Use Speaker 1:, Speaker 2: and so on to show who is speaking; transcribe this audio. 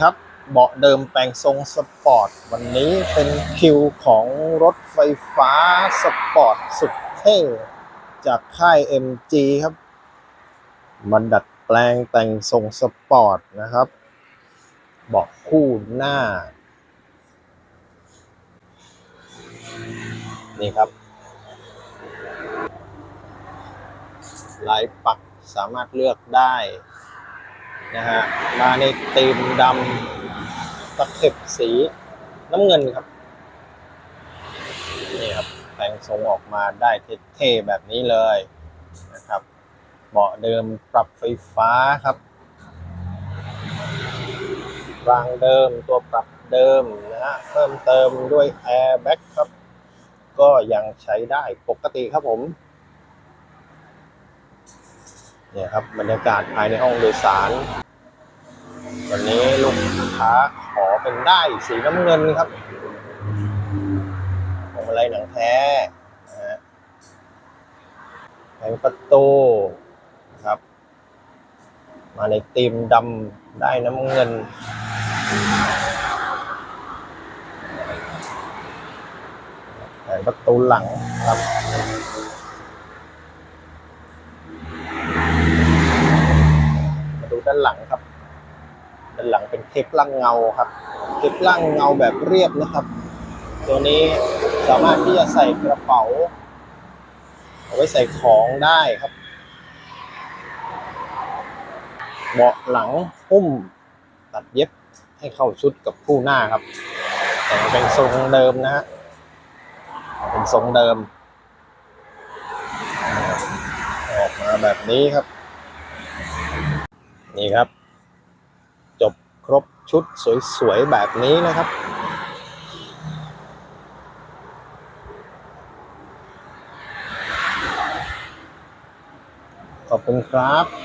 Speaker 1: ครับเบาะเดิมแปลงทรงสปอร์ต วันนี้เป็นคิวของรถไฟฟ้าสปอร์ตสุดเท่จากค่าย MG ครับ มันดัดแปลงแต่งทรงสปอร์ตนะครับ เบาะคู่หน้า นี่ครับ ลายปักสามารถเลือกได้ นะฮะมาในธีมดำตะเข็บสีน้ำเงินครับ นี่ครับ แต่งทรงออกมาได้เท่ๆแบบนี้เลยนะครับ เบาะเดิมปรับไฟฟ้าครับรางเดิมตัวปรับเดิมนะฮะเพิ่มเติมด้วยแอร์แบ็กครับ ก็ยังใช้ได้ปกติครับผมเนี่ยครับบรรยากาศภายในห้องโดยสาร วันนี้ลูกค้าขอเป็นได้สีน้ำเงินครับพวงมาลัยหนังแท้ฮะแผงประตูนะครับ มาในธีมดำได้น้ำเงินแผงประตูหลังครับมาดูด้านหลังครับ ด้านหลังเป็นเคปลังเงาครับเคปลังเงาแบบเรียบนะครับ ตัวนี้สามารถที่จะใส่กระเป๋าเอาไว้ใส่ของได้ครับเบาะหลังหุ้มตัดเย็บให้เข้าชุดกับคู่หน้าครับ แต่เป็นทรงเดิมนะฮะเป็นทรงเดิม ออกมาแบบนี้ครับ นี่ครับ ครบชุดสวยๆ แบบนี้นะครับ ขอบคุณครับ